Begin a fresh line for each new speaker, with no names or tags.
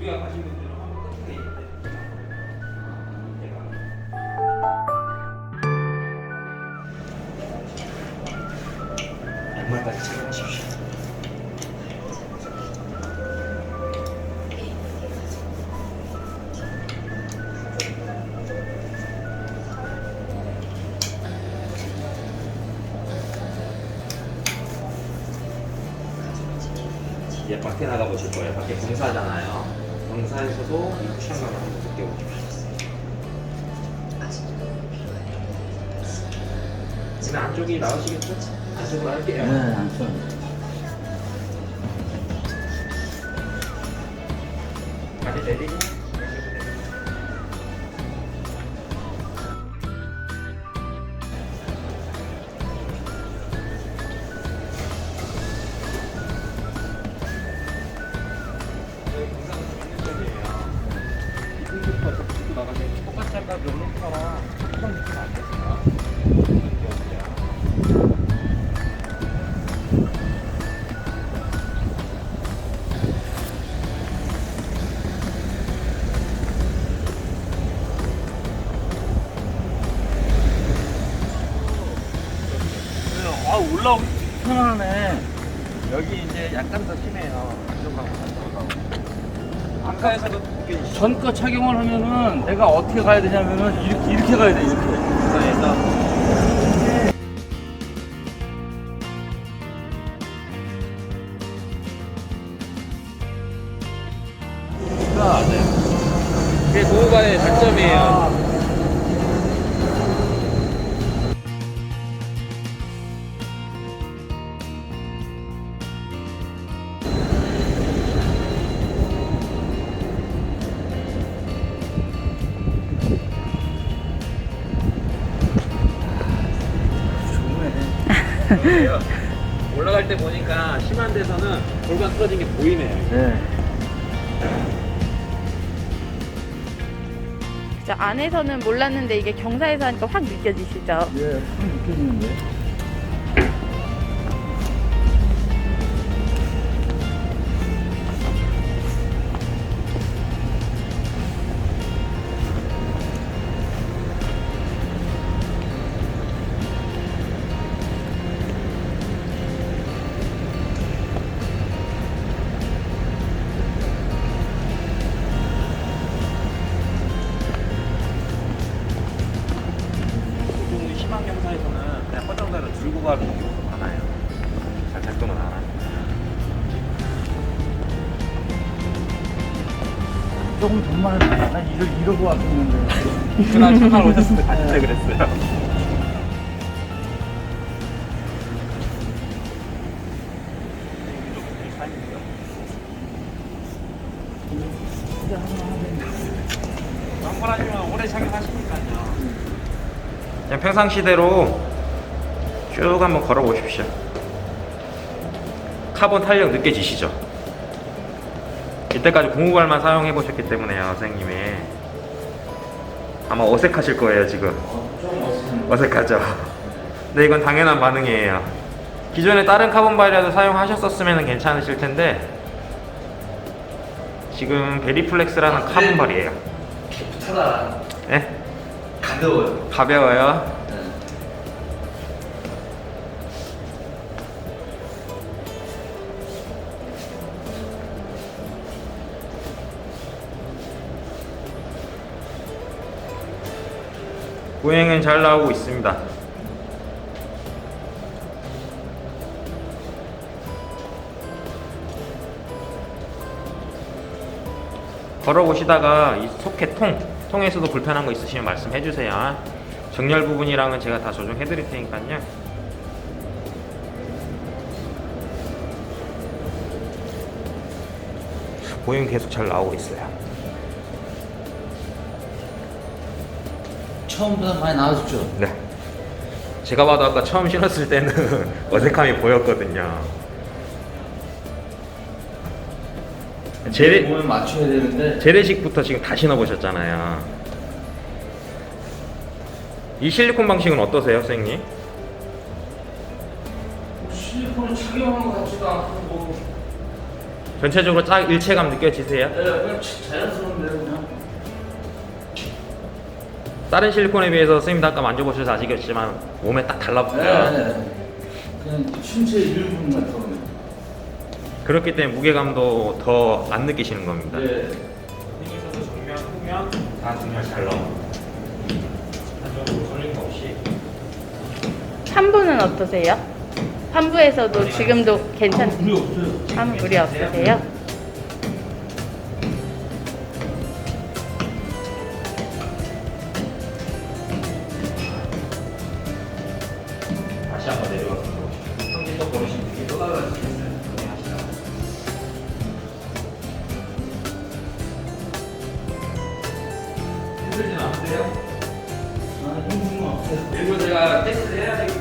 우리가 가진 분들은 한번 끝에. 양말까지 착용하십시오. 이제 밖에 나가 보실 거예요. 밖에 공사잖아요. 공사에서도 이 쿠션감을 한번 느껴보십시오. 지금 안쪽이 나오시겠죠? 안쪽으로 할게요.
네, 안 써.
다리 내리고 똑같이 아까 롤러처럼 한번 느낌 안 됐어요.
아, 올라오기 편하네. 여기 이제 약간 더 심해요. 안쪽하고 안쪽하고.
아까에서도?
전거 착용을 하면은 내가 어떻게 가야 되냐면은 이렇게, 이렇게 가야 돼, 이렇게. 아, 네.
그게 도우관의 장점이에요. 올라갈 때 보니까 심한 데서는 골반 틀어진 게 보이네요.
네.
진짜 안에서는 몰랐는데 이게 경사에서 하니까 확 느껴지시죠?
예, 확 느껴지는데. 조금 돈만 난 이러, 이러고 왔었는데.
그날 첫날 오셨을 때 가실 때 그랬어요. 한번 오래 착용하시니까요. 그냥 평상시대로 쭉 한번 걸어 보십시오. 카본 탄력 느껴지시죠? 이때까지 공구발만 사용해 보셨기 때문에요, 선생님이. 아마 어색하실 거예요, 지금. 어색하죠? 근데 이건 당연한 반응이에요. 기존에 다른 카본 바이라도 사용하셨었으면 괜찮으실 텐데, 지금 베리플렉스라는 카본 발이에요.
타다.
예?
가벼워요.
가벼워요. 보행은 잘 나오고 있습니다. 걸어보시다가 이 소켓 통, 통에서도 불편한 거 있으시면 말씀해 주세요. 정렬 부분이랑은 제가 다 조정해 드릴 테니까요. 보행 계속 잘 나오고 있어요.
처음보다 많이 나아졌죠?
네. 제가 봐도 아까 처음 신었을 때는 어색함이 보였거든요. 재래,
몸에 맞춰야 되는데.
재래식부터 지금 다 신어보셨잖아요. 이 실리콘 방식은 어떠세요, 선생님?
실리콘을 착용한 것 같지도 않고 뭐
전체적으로 딱 일체감 느껴지세요?
네, 그냥 자연스러운데요, 그냥.
다른 실리콘에 비해서 선생님도 아까 만져보셔서 아시겠지만 몸에 딱 달라붙어요.
네, 네. 그냥 신체 일부분 같은
그렇기 때문에 무게감도 더 안 느끼시는 겁니다.
네.
선생님께서도 정면, 후면 다 정말 잘 나와. 한쪽으로 설린 거 없이.
환부는 어떠세요? 환부에서도 지금도 괜찮,
무리 없어요.
아무 무리 없으세요?
걸으시면 되게 또. 힘들진 않으세요?
아, 힘든 거 없어요.
일부 제가 테스트를 해야 되기